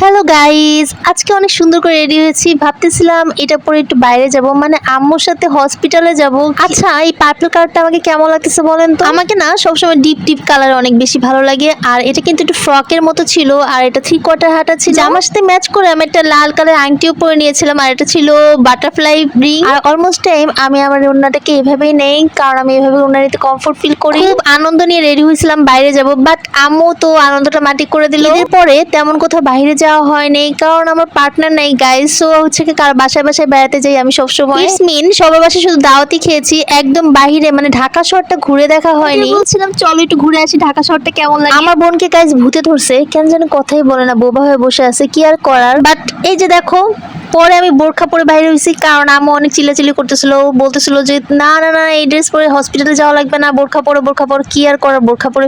Hello guys আজকে অনেক সুন্দর করে রেডি হয়েছি। ভাবতেছিলাম এটা পরে একটু বাইরে যাব মানে আম্মুর সাথে হসপিটালে যাব। আচ্ছা এই পার্পল কালারটা আমাকে কেমন লাগতেছে বলেন তো? আমাকে না সবসময় ডিপ ডিপ কালার অনেক বেশি ভালো লাগে। আর এটা কিন্তু একটু ফ্রকের মতো ছিল আর এটা থ্রি কোয়ার্টার হাতা ছিল আমার সাথে ম্যাচ করে আমি একটা লাল কালার আংটিও পরে নিয়েছিলাম আর এটা ছিল বাটারফ্লাই রিং আর অলমোস্ট টাইম আমি আমার ওড়নাটাকে এভাবেই নেই কারণ আমি এভাবে নিতে কমফোর্ট ফিল করি। খুব আনন্দ নিয়ে রেডি হয়েছিলাম বাইরে যাব। বাট আম্মু তো আনন্দটা মাটি করে দিল। এরপরে তেমন কোথাও বাইরে যাওয়া হয়নি কারণ আমার পার্টনার নেই গাইজ সো হচ্ছে কি কার বাসায় বাসায় বেড়াতে যাই আমি সবসময়। মিন সবার বাসায় শুধু দাওয়াতি খেয়েছি একদম বাহিরে মানে ঢাকা শহরটা ঘুরে দেখা হয়নি। বলছিলাম চলো একটু ঘুরে আসি ঢাকা শহরটা কেমন লাগে? আমার বোনকে গাইজ ভূতে ধরছে কেন যেন কথাই বলে না বোবা হয়ে বসে আছে কি আর করার? বাট এই যে দেখো পরে আমি বোরখা পরে বাইরে হয়েছি কারণ আমি অনেক চিল্লাচিল্লি করতেছিল বলতেছিল যে না না না এই ড্রেস পরে হসপিটালে যাওয়া লাগবে না বোরখা পরে বোরখা পরে কি আর করার বোরখা পরে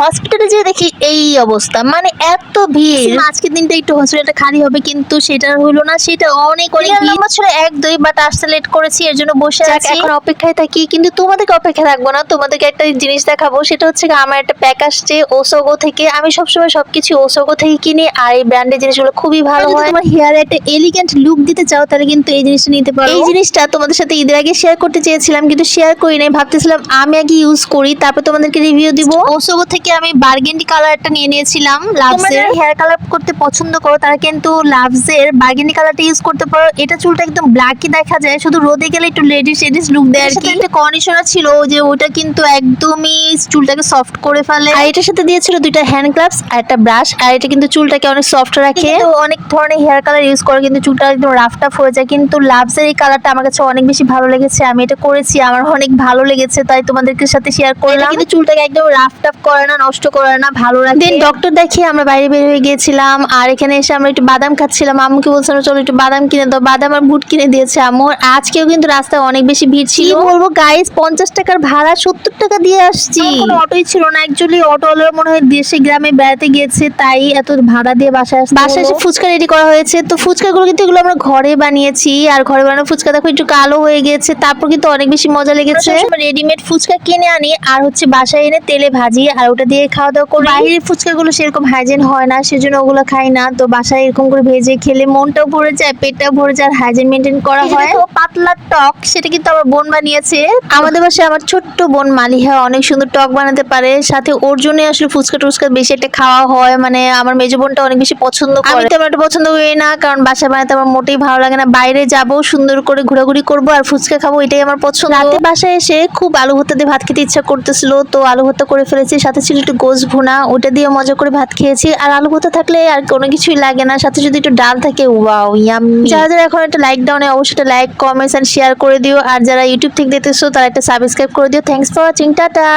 হসপিটালে যেয়ে দেখি এই অবস্থা মানে এত ভিড়। আজকের দিনটা একটু হসপিটালটা খালি হবে কিন্তু সেটা হলো না সেটা অনেক অনেক নাম্বার ছিল এক দুই বাট আসতে লেট করেছি এর জন্য বসে আছি। এখন অপেক্ষায় থাকি কিন্তু তোমাদেরকে অপেক্ষা রাখব না তোমাদেরকে একটা জিনিস দেখাবো সেটা হচ্ছে আমার একটা প্যাক আসছে ওসোগো থেকে। আমি সবসময় সবকিছু ওসোগো থেকে কিনি আর এই ব্র্যান্ডের জিনিসগুলো খুবই ভালো হয়। তোমার হেয়ারে একটা এলিগেন্ট লুক দিতে চাও তাহলে কিন্তু এই জিনিসটা নিতে পারো। এই জিনিসটা তোমাদের সাথে ঈদের আগে শেয়ার করতে চেয়েছিলাম কিন্তু শেয়ার করি নাই। ভাবতেছিলাম আমি আগে ইউজ করি তারপর তোমাদেরকে রিভিউ দিব। ওসোগো থেকে আমি বার্গেন্ডি কালারটা নিয়ে নিয়েছিলাম লাভসের হেয়ার কালার করতে পছন্দ করো তারা কিন্তু লাভসের বার্গেন্ডি কালারটা ইউজ করতে পারো। এটা চুলটা একদম ব্ল্যাকই দেখা যায় শুধু রোদে গেলে একটু লেডিস লেডিস লুক দেয় আর কি। একটা কন্ডিশনার ছিল যে ওটা কিন্তু একদমই চুলটাকে সফট করে ফেলে। আর এটার সাথে দিয়েছিল দুইটা হ্যান্ড গ্লাভস আর একটা ব্রাশ আর এটা কিন্তু চুলটাকে অনেক সফট রাখে। অনেক ধরনের হেয়ার কালার ইউজ করে কিন্তু চুলটা একদম রাফ টাফ হয়ে যায় কিন্তু লাভসের এই কালারটা আমার কাছে অনেক বেশি ভালো লেগেছে। আমি এটা করেছি আমার অনেক ভালো লেগেছে তাই তোমাদেরকে সাথে শেয়ার করলাম। কিন্তু চুলটাকে একদম রাফ টাফ করে না নষ্ট করে না ভালো রাখে। দেন ডক্টর দেখিয়ে আমরা বাইরে বের হয়ে গিয়েছিলাম আর এখানে এসে আমরা একটু বাদাম খাচ্ছিলাম। আম্মুকে বলছিলাম চলো একটু বাদাম কিনে দাও। বাদাম আর বুট কিনে দিয়েছে আম্মু। আর আজকেও কিন্তু রাস্তায় অনেক বেশি ভিড় ছিল। কি বলব গাইস পঞ্চাশ টাকার ভাড়া সত্তর টাকা দিয়ে আসছি। অটোই ছিল না। অ্যাকচুয়ালি অটোওয়ালার মনে হয় দেশে গ্রামে বেড়াতে গিয়েছে তাই এত ভাড়া দিয়ে বাসায় আসছে বাসায় এসে ফুচকা রেডি করা হয়েছে। তো ফুচকাগুলো কিন্তু এগুলো আমরা ঘরে বানিয়েছি আর ঘরে বানানো ফুচকা দেখো একটু কালো হয়ে গেছে তারপর কিন্তু অনেক বেশি মজা লেগেছে। রেডিমেড ফুচকা কিনে আনি আর হচ্ছে বাসায় এনে তেলে ভাজি আর ওটা দিয়ে খাওয়া দাওয়া করি। বাইরের ফুচকাগুলো সেরকম হাইজেন হয় না সেজন্য ওগুলো খাই না। তো বাসায় এরকম করে ভেজে খেলে মনটাও ভরে যায় পেটটাও ভরে যায় আর হাইজেন মেনটেন করা হয়। তো পাতলা টক সেটা কিন্তু আমার বোন বানিয়েছে। আমাদের বাসায় আমার ছোট্ট বোন মালিহা অনেক সুন্দর টক বানাতে পারে সাথে ওর জন্য আসলে ফুচকা টুচকা বেশি একটা খাওয়া হয়। মানে আমার মেজো বোনটা অনেক বেশি পছন্দ করে। আমি তেমন একটা পছন্দ করি না কারণ বাসায় বানাতে আমার মোটেই ভালো লাগে না। বাইরে যাব, সুন্দর করে ঘোরাঘুরি করব আর ফুচকা খাব, এটাই আমার পছন্দ। রাতে বাসায় এসে খুব আলু ভর্তা দিয়ে ভাত খেতে ইচ্ছা করতেছিল, তো আলু ভর্তা করে ফেলেছি। সাথে ছিল একটু গোস ভুনা, ওটা দিয়ে মজা করে ভাত খেয়েছি। আর আলু ভর্তা থাকলে আর কোনো কিছুই লাগে না। সাথে যদি একটু ডাল থাকে, ওয়াও ইয়াম যারা যারা এখন একটা লাইক ডাউনে অবশ্যই একটা লাইক কমেন্টস এন্ড শেয়ার করে দিও। আর যারা ইউটিউব থেকে দেখতেছো, তারা একটা সাবস্ক্রাইব করে দিও। Thanks for watching tata.